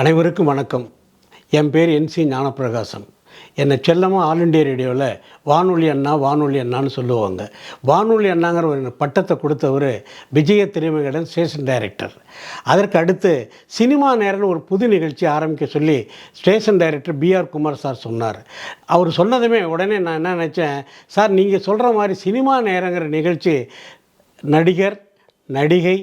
அனைவருக்கும் வணக்கம். என் பேர் என் சி ஞானப்பிரகாசம். என்னை செல்லமாக ஆல் இண்டியா ரேடியோவில் வானொலி அண்ணா வானொலி அண்ணான்னு சொல்லுவாங்க. வானொலி அண்ணாங்கிற ஒரு பட்டத்தை கொடுத்தவர் விஜய திருமகடன் ஸ்டேஷன் டைரக்டர். அதற்கு அடுத்து சினிமா நேரம்னு ஒரு புது நிகழ்ச்சி ஆரம்பிக்க சொல்லி station director PR Kumar sir சொன்னார். அவர் சொன்னதுமே உடனே நான் என்ன நினச்சேன் சார் நீங்கள் சொல்கிற மாதிரி சினிமா நேரங்கிற நிகழ்ச்சி நடிகர் நடிகை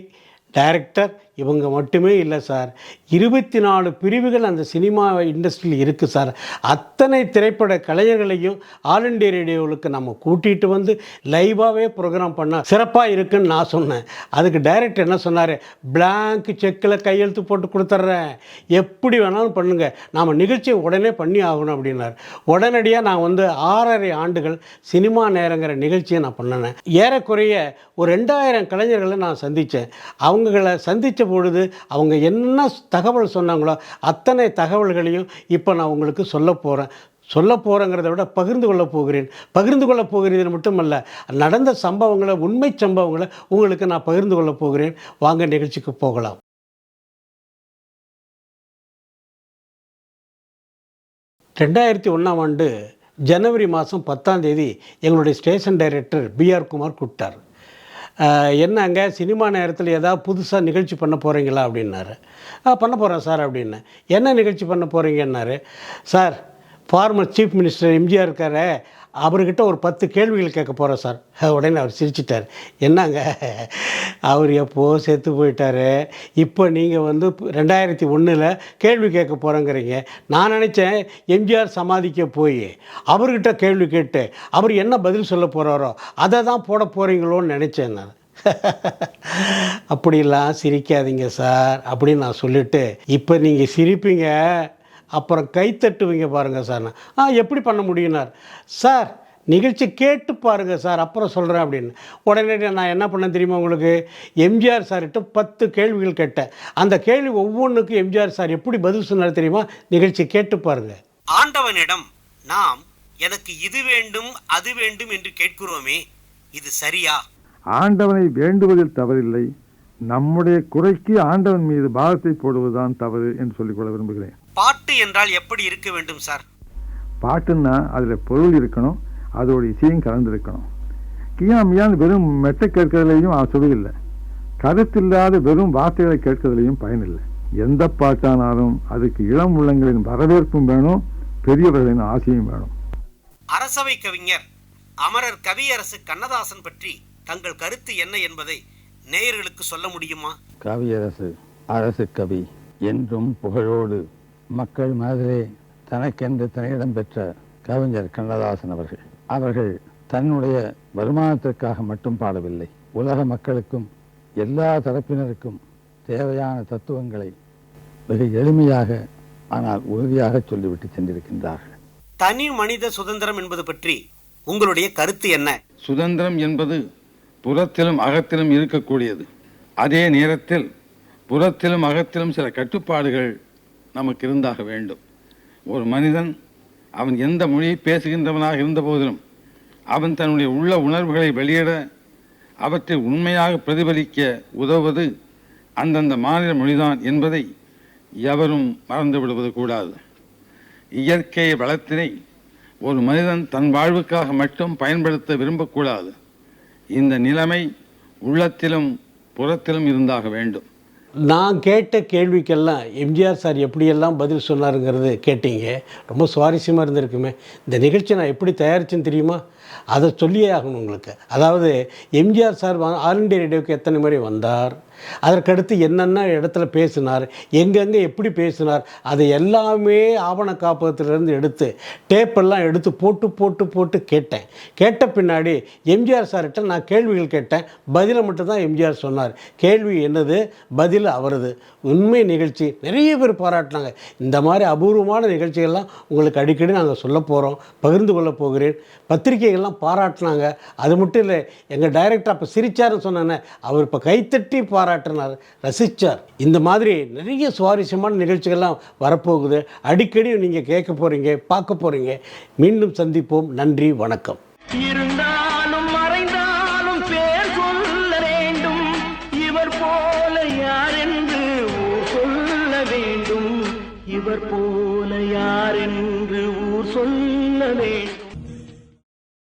டைரக்டர் இவங்க மட்டுமே இல்லை சார். இருபத்தி நாலு பிரிவுகள் அந்த சினிமா இண்டஸ்ட்ரியில் இருக்குது சார். அத்தனை திரைப்பட கலைஞர்களையும் ஆல் இண்டியா ரேடியோவுக்கு நம்ம கூட்டிகிட்டு வந்து லைவாகவே ப்ரோக்ராம் பண்ணால் சிறப்பாக இருக்குன்னு நான் சொன்னேன். அதுக்கு டைரக்டர் என்ன சொன்னார்? பிளாங்க் செக்கில் கையெழுத்து போட்டு கொடுத்துட்றேன். எப்படி வேணாலும் பண்ணுங்கள் நாம் நிகழ்ச்சியை உடனே பண்ணி ஆகணும் அப்படின்னார். உடனடியாக நான் வந்து ஆறரை ஆண்டுகள் சினிமா நேரங்கிற நிகழ்ச்சியை நான் பண்ணினேன். ஏறக்குறைய ஒரு ரெண்டாயிரம் கலைஞர்களை நான் சந்தித்தேன். அவங்கள சந்தித்த பொழுது அவங்க என்ன தகவல் சொன்னாங்களோ அத்தனை தகவல்களையும் இப்போ நான் உங்களுக்கு சொல்ல போகிறேன் சொல்ல போகிறேங்கிறத விட பகிர்ந்து கொள்ளப் போகிறேன். பகிர்ந்து கொள்ளப் போகிறேன் மட்டுமல்ல நடந்த சம்பவங்களை உண்மை சம்பவங்களை உங்களுக்கு நான் பகிர்ந்து கொள்ளப் போகிறேன். வாங்க நிகழ்ச்சிக்கு போகலாம். ரெண்டாயிரத்தி ஒன்றாம் ஆண்டு ஜனவரி மாதம் பத்தாம் தேதி எங்களுடைய ஸ்டேஷன் டைரக்டர் பிஆர் குமார் கூப்பிட்டார். என்னங்க சினிமா நேரத்தில் ஏதாவது புதுசாக நிகழ்ச்சி பண்ண போகிறீங்களா அப்படின்னாரு. "ஆ, பண்ண போகிறேன் சார் அப்படின்னு. என்ன நிகழ்ச்சி பண்ண போகிறீங்கன்னாரு sir former chief minister MGR இருக்காரு அவர்கிட்ட ஒரு பத்து கேள்விகள் கேட்க போகிறோம் சார். உடனே அவர் சிரிச்சிட்டார். என்னங்க? அவர் எப்போது செத்து போயிட்டாரு? இப்போ நீங்கள் வந்து ரெண்டாயிரத்தி ஒன்றில் கேள்வி கேட்க போகிறேங்கிறீங்க நான் நினச்சேன் எம்ஜிஆர் சமாதிக்க போய் அவர்கிட்ட கேள்வி கேட்டு அவர் என்ன பதில் சொல்ல போகிறாரோ அதை தான் போட போகிறீங்களோன்னு நினச்சேன் நான். அப்படிலாம் சிரிக்காதீங்க சார் அப்படின்னு நான் சொல்லிவிட்டு இப்போ நீங்கள் சிரிப்பீங்க. அப்புறம் கை தட்டுவீங்க பாருங்கள் சார் நான். ஆ எப்படி பண்ண முடியும்னார்? சார் நிகழ்ச்சி கேட்டு பாருங்கள் சார் அப்புறம் சொல்கிறேன் அப்படின்னு. உடனே நான் என்ன பண்ணேன் தெரியுமா உங்களுக்கு? எம்ஜிஆர் சார்கிட்ட பத்து கேள்விகள் கேட்டேன். அந்த கேள்வி ஒவ்வொன்றுக்கும் எம்ஜிஆர் சார் எப்படி பதில் சொன்னார் தெரியுமா? நிகழ்ச்சி கேட்டு பாருங்கள் ஆண்டவனிடம் நாம் எனக்கு இது வேண்டும் அது வேண்டும் என்று கேட்கிறோமே இது சரியா? ஆண்டவனை வேண்டுவதில் தவறில்லை. நம்முடைய குறைக்கு ஆண்டவன் மீது பாரத்தை போடுவதுதான் தவறு என்று சொல்லிக்கொள்ள விரும்புகிறேன். பாட்டு என்றால் எப்படி இருக்க வேண்டும் சார்? பாட்டுன்னா அதில் பொருள் இருக்கணும் அதோட இசையும் கலந்துருக்கணும். கியா மியான்னு வெறும் மெட்டை கேட்கறதுலையும் சுவையில்லை கருத்தில்லாத வெறும் வார்த்தைகளை கேட்கறதுலையும் பயனில்லை எந்த பாட்டானாலும் அதுக்கு இளம் உள்ளங்களின் வரவேற்பும் வேணும் பெரியவர்களின் ஆசையும் வேணும். அரசவை கவிஞர் அமரர் கவியரசு கண்ணதாசன் பற்றி தங்கள் கருத்து என்ன என்பதை நேயர்களுக்கு சொல்ல முடியுமா? கவியரசு அரசு கவி என்றும் புகழோடு மக்கள் மனதிலே தனக்கென்று தனியிடம் பெற்ற கவிஞர் கண்ணதாசன் அவர்கள். அவர்கள் தன்னுடைய வருமானத்திற்காக மட்டும் பாடவில்லை. உலக மக்களுக்கும் எல்லா தரப்பினருக்கும் தேவையான தத்துவங்களை மிக எளிமையாக ஆனால் உறுதியாக சொல்லிவிட்டு சென்றிருக்கின்றார்கள். தனி மனித சுதந்திரம் என்பது பற்றி உங்களுடைய கருத்து என்ன? சுதந்திரம் என்பது புறத்திலும் அகத்திலும் இருக்கக்கூடியது. அதே நேரத்தில் புறத்திலும் அகத்திலும் சில கட்டுப்பாடுகள் நமக்கு இருந்தாக வேண்டும். ஒரு மனிதன் அவன் எந்த மொழியை பேசுகின்றவனாக இருந்த போதிலும் அவன் தன்னுடைய உள்ள உணர்வுகளை வெளியிட அவற்றை உண்மையாக பிரதிபலிக்க உதவுவது அந்தந்த மாநில மொழிதான் என்பதை எவரும் மறந்து விடுவது கூடாது. இயற்கை வளத்தினை ஒரு மனிதன் தன் வாழ்வுக்காக மட்டும் பயன்படுத்த விரும்பக்கூடாது. இந்த நிலைமை உள்ளத்திலும் புறத்திலும் இருந்தாக வேண்டும். நான் கேட்ட கேள்விக்கெல்லாம் எம்ஜிஆர் சார் எப்படியெல்லாம் பதில் சொன்னாருங்கிறது கேட்டீங்க. ரொம்ப சுவாரஸ்யமாக இருந்திருக்குமே. இந்த நிகழ்ச்சி நான் எப்படி தயாரிச்சேன்னு தெரியுமா? அதை சொல்லியே ஆகணும் உங்களுக்கு. அதாவது எம்ஜிஆர் சார் ஆல் இண்டியா ரேடியோவுக்கு எத்தனை முறை வந்தார்? அதற்கடுத்து என்னென்ன இடத்துல பேசினார் எங்கெங்கே எப்படி பேசினார் அதை எல்லாமே ஆவண காப்பகத்திலிருந்து எடுத்து டேப்பெல்லாம் எடுத்து போட்டு போட்டு போட்டு கேட்டேன். கேட்ட பின்னாடி எம்ஜிஆர் சார்கிட்ட நான் கேள்விகள் கேட்டேன். பதிலை மட்டும்தான் எம்ஜிஆர் சொன்னார். கேள்வி என்னது? பதில் அவரது. உண்மை நிகழ்ச்சி. நிறைய பேர் பாராட்டினாங்க. இந்த மாதிரி அபூர்வமான நிகழ்ச்சிகள்லாம் உங்களுக்கு அடிக்கடி நாங்கள் சொல்ல போகிறோம் பகிர்ந்து கொள்ள போகிறேன். பத்திரிகைகள்லாம் பாராட்டினாங்க. அது மட்டும் இல்லை எங்கள் டைரக்டர் அப்போ சிரிச்சாருன்னு சொன்னேன்னே அவர் இப்போ கைத்தட்டி பாராட்டினார் ரசித்தார் இந்த மாதிரி நிறைய சுவாரஸ்யமான நிகழ்ச்சிகள்லாம் வரப்போகுது. அடிக்கடி நீங்கள் கேட்க போகிறீங்க பார்க்க போகிறீங்க மீண்டும் சந்திப்போம். நன்றி வணக்கம். இருந்தாலும் மறைந்தாலும் பேர் சொல்ல வேண்டும். இவர் போல யார் என்று ஊர் சொல்ல வேண்டும். இவர் போல யாரென்று ஊர் சொல்லவே